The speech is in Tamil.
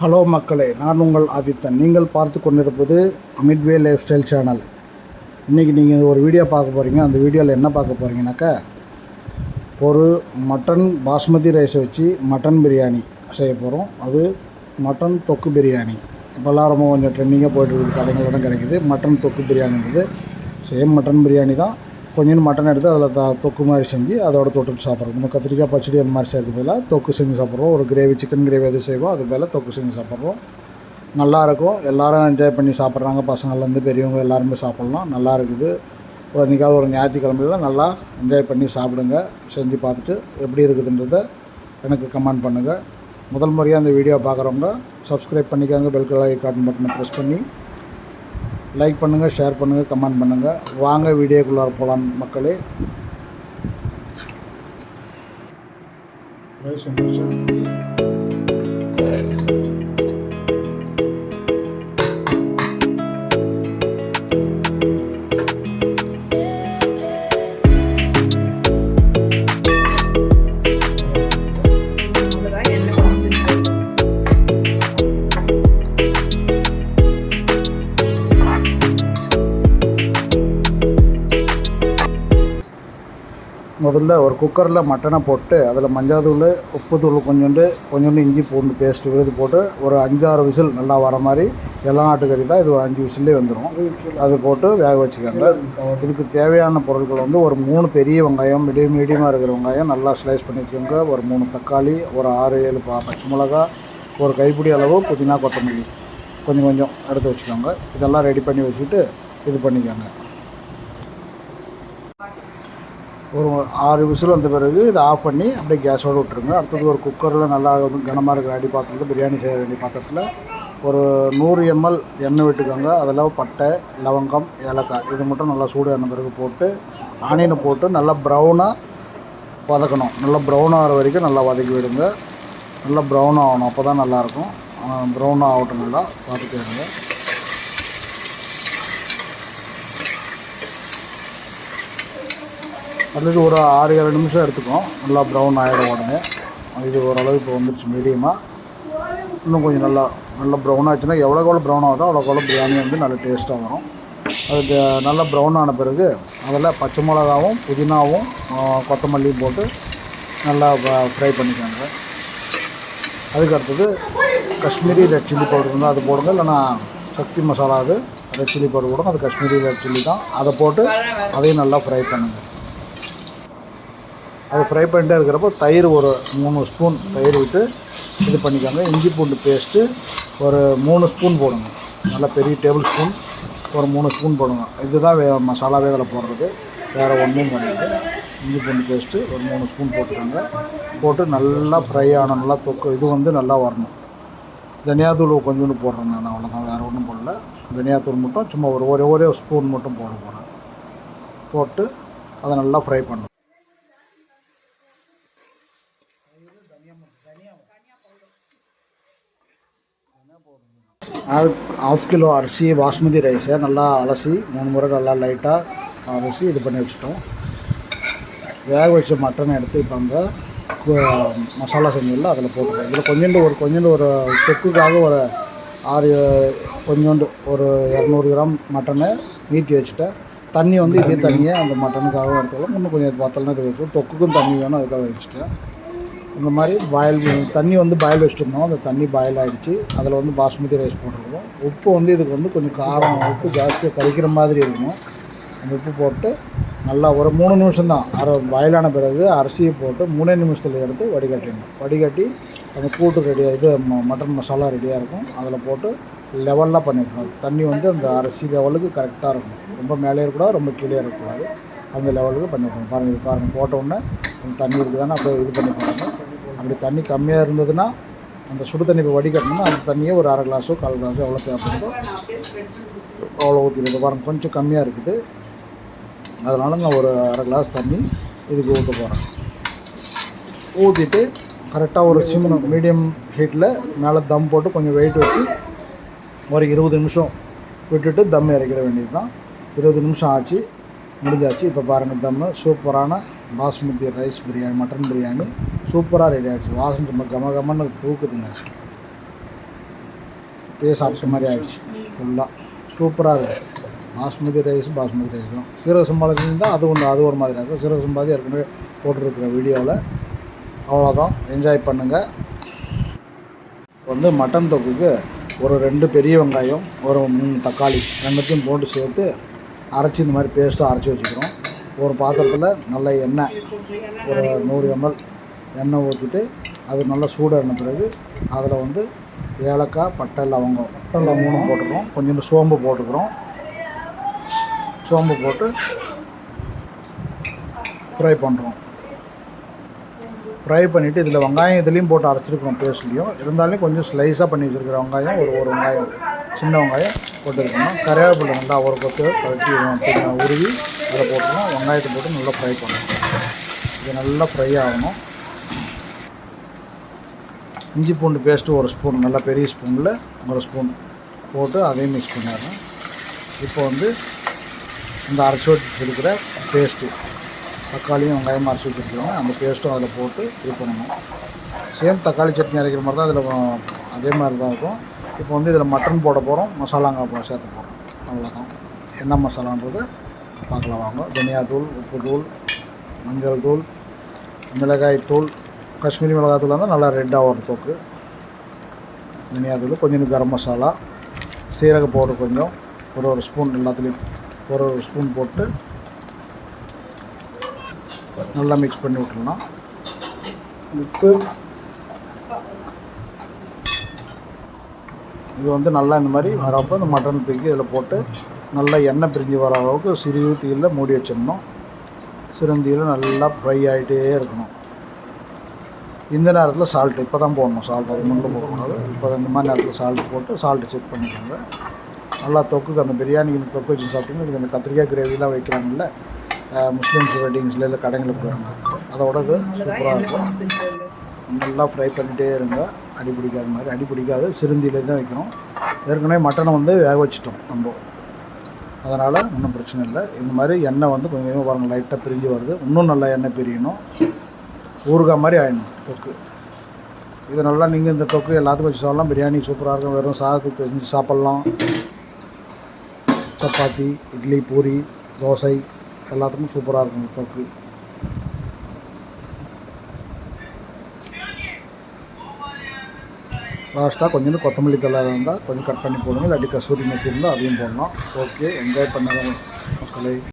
ஹலோ மக்களே நான் உங்கள் ஆதித்தன். நீங்கள் பார்த்து கொண்டிருப்பது மிட்வே லைஃப் ஸ்டைல் சேனல் இன்றைக்கி நீங்கள் ஒரு வீடியோ பார்க்க போகிறீங்க அந்த வீடியோவில் என்ன பார்க்க போகிறீங்கனாக்கா ஒரு மட்டன் பாஸ்மதி ரைஸை வச்சு மட்டன் பிரியாணி செய்ய போகிறோம் அது மட்டன் தொக்கு பிரியாணி. இப்போல்லாம் ரொம்ப கொஞ்சம் ட்ரெண்டிங்காக போயிட்டுருக்குது கடைகளோட கிடைக்குது. மட்டன் தொக்கு பிரியாணின்றது சேம் மட்டன் பிரியாணி தான் கொஞ்சம் மட்டன் எடுத்து அதில் த தொக்கு மாதிரி செஞ்சு அதோட தொட்டு சாப்பிட்றோம். நம்ம கத்திரிக்காய் பச்சடி அந்த மாதிரி செய்கிறது பதிலாக தொக்கு செஞ்சு சாப்பிட்றோம். ஒரு கிரேவி சிக்கன் கிரேவி எது செய்வோம் அது பதிலாக தொக்கு செஞ்சு சாப்பிட்றோம். நல்லாயிருக்கும் எல்லோரும் என்ஜாய் பண்ணி சாப்பிட்றாங்க. பசங்கள்லேருந்து பெரியவங்க எல்லாருமே சாப்பிட்லாம். நல்லா இருக்குது. ஒரு இன்றைக்காவது ஒரு ஞாயிற்றுக்கிழமையில நல்லா என்ஜாய் பண்ணி சாப்பிடுங்க. செஞ்சு பார்த்துட்டு எப்படி இருக்குதுன்றத எனக்கு கமெண்ட் பண்ணுங்கள் முதல் முறையாக அந்த வீடியோ பார்க்குறவங்க சப்ஸ்கிரைப் பண்ணிக்கோங்க. பெல் காட்டன் பட்டனை ப்ரெஸ் பண்ணி லைக் பண்ணுங்கள் ஷேர் பண்ணுங்கள் கமெண்ட் பண்ணுங்கள் வாங்க வீடியோக்குள்ளார போகலாம் மக்களே. ரைஸ் முதல்ல ஒரு குக்கரில் மட்டனை போட்டு அதில் மஞ்சள் தூள் உப்பு தூள் கொஞ்சோண்டு கொஞ்சோண்டு இஞ்சி பூண்டு பேஸ்ட்டு விழுது போட்டு ஒரு அஞ்சாறு விசில் நல்லா வர மாதிரி எல்லாம் ஆட்டுக்கறி தான் இது ஒரு அஞ்சு விசில்லே வந்துடும் அது போட்டு வேக வச்சுக்கோங்க. இதுக்கு தேவையான பொருட்கள் வந்து ஒரு மூணு பெரிய வெங்காயம் மீடியம் மீடியமாக இருக்கிற வெங்காயம் நல்லா ஸ்லைஸ் பண்ணி வச்சுக்கோங்க. ஒரு மூணு தக்காளி ஒரு ஆறு ஏழு பா பச்சை மிளகா ஒரு கைப்பிடி அளவு புதினா கொத்தமல்லி கொஞ்சம் கொஞ்சம் எடுத்து வச்சுக்கோங்க. இதெல்லாம் ரெடி பண்ணி வச்சுக்கிட்டு இது பண்ணிக்கோங்க. ஒரு ஆறு விசில் வந்த பிறகு இதை ஆஃப் பண்ணி அப்படியே கேஸோடு விட்டுருங்க. அடுத்தது ஒரு குக்கரில் நல்லா கனமாக இருக்கிற அடி பாத்திரத்தில் பிரியாணி செய்ய வேண்டிய பாத்திரத்தில் ஒரு நூறு எம்எல் எண்ணெய் விட்டுக்கோங்க. அதில் பட்டை லவங்கம் ஏலக்காய் இது மட்டும் நல்லா சூடு எண்ணெய் பிறகு போட்டு ஆனியனை போட்டு நல்லா ப்ரௌனாக வதக்கணும். நல்லா ப்ரௌன் ஆகிற வரைக்கும் நல்லா வதக்கி விடுங்க. நல்லா ப்ரௌன் ஆகணும். அப்போ தான் நல்லாயிருக்கும் ப்ரௌன் ஆகட்டும் நல்லா. வதக்கிடுங்க. அல்லது ஒரு ஆறு ஏழு நிமிஷம் எடுத்துக்கும் நல்லா ப்ரௌன் ஆகிடும் உடனே. இது ஓரளவு இப்போ வந்துருச்சு மீடியமாக இன்னும் கொஞ்சம் நல்லா நல்லா ப்ரௌன் ஆச்சுன்னா எவ்வளோ எவ்வளோ ப்ரௌன் ஆகுதோ அவ்வளோக்கு எவ்வளோ பிரியாணி வந்து நல்லா டேஸ்ட்டாக வரும். அதுக்கு நல்லா ப்ரௌன் ஆன பிறகு அதில் பச்சை மிளகாவும் புதினாவும் கொத்தமல்லியும் போட்டு நல்லா ஃப்ரை பண்ணிக்கோங்க. அதுக்கு அடுத்தது காஷ்மீரி ரெட் சில்லி பவுடர் இருந்தால் அது போடுங்க. இல்லைன்னா சக்தி மசாலா அது ரெட் சில்லி பவுடர் போடுங்க. அது காஷ்மீரி ரெட் சில்லி தான். அதை போட்டு அதையும் நல்லா ஃப்ரை பண்ணுங்கள் அது ஃப்ரை பண்ணிட்டே இருக்கிறப்போ தயிர் ஒரு மூணு ஸ்பூன் தயிர் விட்டு இது பண்ணிக்கோங்க. இஞ்சி பூண்டு பேஸ்ட்டு ஒரு மூணு ஸ்பூன் போடுங்க. நல்லா பெரிய டேபிள் ஸ்பூன் ஒரு மூணு ஸ்பூன் போடுங்க. இதுதான் வே மசாலாவே இதில் போடுறது. வேறு ஒன்றும் கிடையாது. இஞ்சி பூண்டு பேஸ்ட்டு ஒரு மூணு ஸ்பூன் போட்டுக்கோங்க. போட்டு நல்லா ஃப்ரை ஆன நல்லா தொக்கு இது வந்து நல்லா வரணும். தனியாத்தூள் கொஞ்சோண்டு போடுறேன் நான் அவ்வளோதான் வேறு ஒன்றும் போடல. தனியாத்தூள் மட்டும் சும்மா ஒரு ஒரே ஒரே ஸ்பூன் மட்டும் போட போகிறேன் போட்டு அதை நல்லா ஃப்ரை பண்ணணும். ஆஃப் கிலோ அரிசி பாஸ்மதி ரைஸை நல்லா அலசி மூணு முறை நல்லா லைட்டாக அலசி இது பண்ணி வச்சுட்டோம். வேக வச்ச மட்டன் எடுத்து இப்போ அந்த மசாலா செஞ்சதில் அதில் போட்டுருக்கோம் இதில் கொஞ்சோண்டு ஒரு கொஞ்சோண்டு ஒரு தொக்குக்காக ஒரு ஆறு கொஞ்சோண்டு ஒரு இரநூறு கிராம் மட்டனை மீத்தி வச்சுட்டேன் தண்ணி வந்து இதே தண்ணியை அந்த மட்டனுக்காகவும் எடுத்துக்கலாம். இன்னும் கொஞ்சம் பத்தலாம் இது வச்சு தொக்குக்கும் தண்ணி வேணும் அதுக்காக வச்சுட்டேன். இந்த மாதிரி பாயில் தண்ணி வந்து பாயில் வச்சுருந்தோம் அந்த தண்ணி பாயில் ஆகிடுச்சு அதில் வந்து பாஸ்மதி ரைஸ் போட்டிருக்கோம். உப்பு வந்து இதுக்கு வந்து கொஞ்சம் காரம் உப்பு ஜாஸ்தியாக கறிக்கிற மாதிரி இருக்கும். அந்த உப்பு போட்டு நல்லா ஒரு மூணு நிமிஷம் தான் அரை பாயிலான பிறகு அரிசியை போட்டு மூணே நிமிஷத்தில் எடுத்து வடிகட்டிடணும். வடிகட்டி அந்த கூட்டு ரெடியாக இது ம- மட்டன் மசாலா ரெடியாக இருக்கும். அதில் போட்டு லெவலாக பண்ணிடணும். தண்ணி வந்து அந்த அரிசி லெவலுக்கு கரெக்டாக இருக்கும். ரொம்ப மேலே இருக்கக்கூடாது ரொம்ப கீழே இருக்கக்கூடாது. அந்த லெவலுக்கு பண்ணிடணும். பாருங்கள் பாருங்கள் போட்ட உடனே அந்த தண்ணி இருக்குதானே அப்படியே இது பண்ணி பாருங்கள் அப்படி தண்ணி கம்மியாக இருந்ததுன்னா அந்த சுடு தண்ணி இப்போ வடிகட்டணும்னா அந்த தண்ணியை ஒரு அரை கிளாஸோ கால் கிளாஸோ எவ்வளோ தேவைப்படுதோ அவ்வளோ ஊற்றிடுது பாருங்கள் கொஞ்சம் கம்மியாக இருக்குது. அதனால் நான் ஒரு அரை கிளாஸ் தண்ணி இதுக்கு ஊற்ற போகிறேன் ஊற்றிட்டு கரெக்டாக ஒரு சிம் மீடியம் ஹீட்டில் மேலே தம் போட்டு கொஞ்சம் வெயிட் வச்சு ஒரு இருபது நிமிஷம் விட்டுட்டு தம் இறக்கிட வேண்டியது தான் இருபது நிமிஷம் ஆச்சு முடிஞ்சாச்சு. இப்போ பாருங்கள் தம்மு சூப்பரான பாஸ்மதி ரைஸ் பிரியாணி மட்டன் பிரியாணி. சூப்பராக ரெடி ஆகிடுச்சு வாசம் சும்மா கம கமன்னு தூக்குதுங்க. அப்பயே சாப்பிட்ட மாதிரி ஆகிடுச்சு ஃபுல்லாக சூப்பராக இருக்குது பாஸ்மதி ரைஸ் பாஸ்மதி ரைஸ் தான். சீரக சம்பாதி செஞ்சால் அது ஒன்று அது ஒரு மாதிரி இருக்கும். சீரக சம்பாதி ஏற்கனவே போட்டிருக்கிற வீடியோவில் அவ்வளோதான் என்ஜாய் பண்ணுங்கள் வந்து மட்டன் தொக்குக்கு ஒரு ரெண்டு பெரிய வெங்காயம் ஒரு மூணு தக்காளி ரெண்டுத்தையும் போட்டு சேர்த்து அரைச்சி இந்த மாதிரி பேஸ்ட்டாக அரைச்சி வச்சுக்கிறோம். ஒரு பாத்திரத்தில் நல்ல எண்ணெய் ஒரு நூறு எம்எல் எண்ணெய் ஊற்றிட்டு அது நல்லா சூடான பிறகு அதில் வந்து ஏலக்காய் பட்டை லவங்கம் பட்டை லவங்கம் போட்டுக்கிறோம். கொஞ்சம் சோம்பு போட்டுக்கிறோம். சோம்பு போட்டு ஃப்ரை பண்ணுறோம் ஃப்ரை பண்ணிவிட்டு இதில் வெங்காயம் இதுலேயும் போட்டு அரைச்சிருக்கிறோம் பேஸ்ட்லேயும் இருந்தாலும் கொஞ்சம் ஸ்லைஸாக பண்ணி வச்சுருக்கிற வெங்காயம் ஒரு ஒரு வெங்காயம் சின்ன வெங்காயம் போட்டுருக்கணும். கருவேப்பிலை நல்லா ஒரு கொத்து கழட்டி உருவி அதை போட்டுக்கணும். வெங்காயத்தை போட்டு நல்லா ஃப்ரை பண்ணணும். இது நல்லா ஃப்ரை ஆகணும். இஞ்சி பூண்டு பேஸ்ட்டு ஒரு ஸ்பூன் நல்லா பெரிய ஸ்பூனில் ஒரு ஸ்பூன் போட்டு அதையும் மிக்ஸ் பண்ணிடணும். இப்போ வந்து இந்த அரைச்சி வச்சுருக்கிற பேஸ்ட்டு தக்காளியும் வெங்காயமும் அரைச்சி வச்சுருக்கோம் அந்த பேஸ்ட்டும் அதில் போட்டு இது பண்ணணும். சேம் தக்காளி சட்னி அரைக்கிற மாதிரி தான் அதில் அதே மாதிரி தான் இருக்கும். இப்போ வந்து இதில் மட்டன் போட போகிறோம் மசாலாங்க சேர்த்து போகிறோம் அவ்வளோதான் என்ன மசாலான்றது? பார்க்கலாம் வாங்க. தனியாத்தூள் தூள் மஞ்சள் தூள் மிளகாய் தூள் காஷ்மீரி மிளகாய் தூள் வந்து நல்லா ரெட்டாக வரும் தனியா தனியாத்தூள் கொஞ்சம் கரம் மசாலா சீரக பவுடர் கொஞ்சம் ஒரு ஒரு ஸ்பூன் எல்லாத்துலேயும் ஒரு ஒரு ஸ்பூன் போட்டு நல்லா மிக்ஸ் பண்ணி விட்டுடலாம். உப்பு. இது வந்து நல்லா இந்த மாதிரி வரப்போ இந்த மட்டன் தூக்கி இதில் போட்டு நல்லா எண்ணெய் பிரிஞ்சு வர அளவுக்கு சிறு தீயில் மூடி வச்சிடணும். சிறுந்தீயில் நல்லா ஃப்ரை ஆகிட்டே இருக்கணும். இந்த நேரத்தில் சால்ட் இப்போ தான் போடணும். சால்ட் அது மட்டும் போடக்கூடாது. இப்போ இந்த மாதிரி நேரத்தில் சால்ட் போட்டு சால்ட்டு செக் பண்ணிக்கோங்க. நல்லா தொக்குக்கு அந்த பிரியாணிக்கு இந்த தொக்கு வச்சு சாப்பிட்டீங்கன்னா இதுக்கு அந்த கத்திரிக்காய் கிரேவிலாம் வைக்கிறாங்கல்ல முஸ்லீம்ஸ் வெட்டிங்ஸில் இல்லை கடைங்களுக்கு போகிறாங்க அதோட இது சூப்பராக இருக்கும். நல்லா ஃப்ரை பண்ணிகிட்டே இருங்க. அடி பிடிக்காத மாதிரி அடி பிடிக்காது. சிறுந்தியிலே தான் வைக்கணும். ஏற்கனவே மட்டனை வந்து வேக வச்சிட்டோம் நம்ம. அதனால் ஒன்றும் பிரச்சனை இல்லை. இந்த மாதிரி எண்ணெய் வந்து கொஞ்சம் கொஞ்சமாக பாருங்கள் லைட்டாக பிரிஞ்சு வருது. இன்னும் நல்லா எண்ணெய் பிரியணும். ஊறுகாய் மாதிரி ஆயிடணும் தொக்கு. இது நல்லா நீங்கள் இந்த தொக்கு எல்லாத்துக்கும் வச்சு சாப்பிடலாம். பிரியாணி சூப்பராக இருக்கும். வெறும் சாதத்துக்கு செஞ்சு சாப்பிட்லாம். சப்பாத்தி இட்லி பூரி தோசை எல்லாத்துக்கும் சூப்பராக இருக்கும் இந்த தொக்கு. லாஸ்ட்டாக கொஞ்சம் கொத்தமல்லி தலை இருந்தால் கொஞ்சம் கட் பண்ணி போடுங்க. இல்லாட்டி கசூரி மெத்தி இருந்தால் அதையும் போடணும் ஓகே என்ஜாய் பண்ணலாம் மக்களை.